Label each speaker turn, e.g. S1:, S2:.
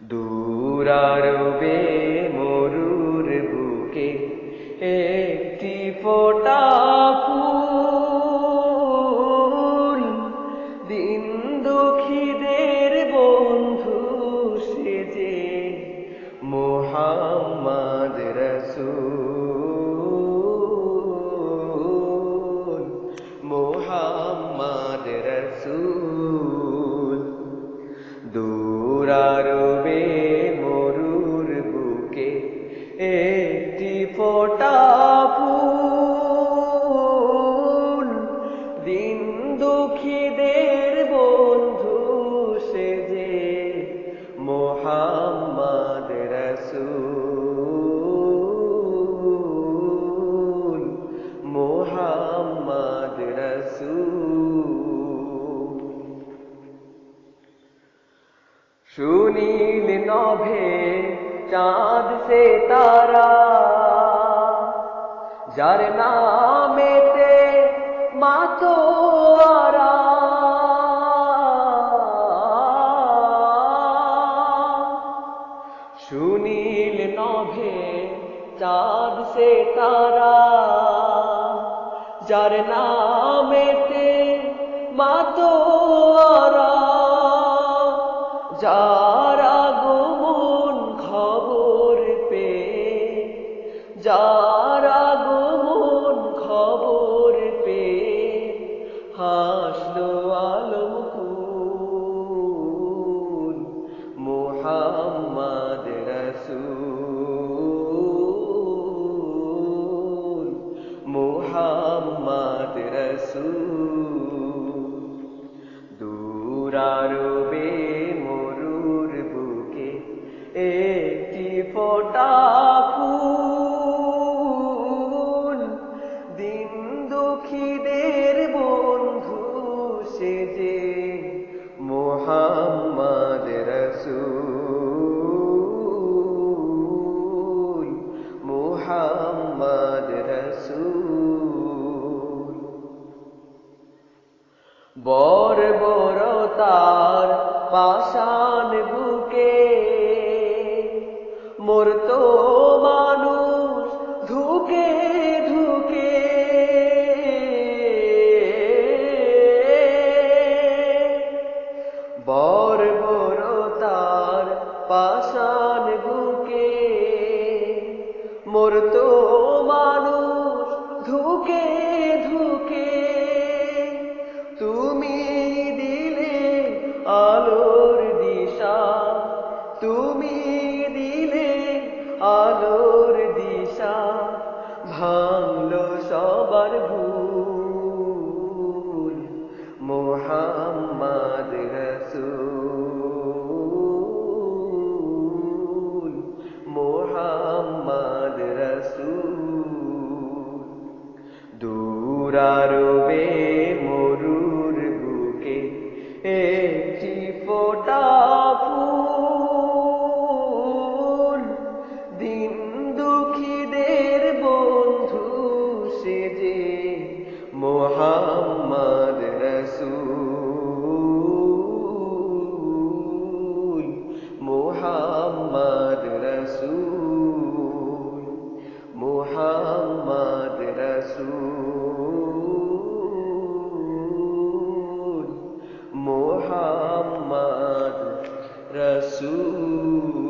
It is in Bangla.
S1: দূরারবে মরুর বুকে একটি ফোটা ফুল দূরারবে মরুর বুকে একটি ফোটা ফুল। দিন দুঃখীদের বন্ধু সেজে মোহাম্মদ রসুল। মোহাম্মদ সুনীল নভে চাঁদ সে তারা। যার নামেতে মাতোয়ারা। সুনীল নভে চাঁদ সে তারা। যার নামেতে মাতোয়ারা। যারা আগমন খবর পে যার আগমন খবর পে হাসলো ফোটা ফুল। দিন দুঃখীদের বন্ধু সেজে মোহাম্মদ রসুল মোহাম্মদ রসুল। বর বড় তার পাষাণ বুকে মোর তো মানুষ ধুকে ধুকে। বর বড় তার পাষাণ বুকে, মোর তো মানুষ ধুকে ধুকে। তুমি দিলে আলোর ভাঙলো সবার ভুল। মোহাম্মদ রসুল মোহাম্মদ রসুল। দূরারবে রসুল মোহাম্মদ রসুল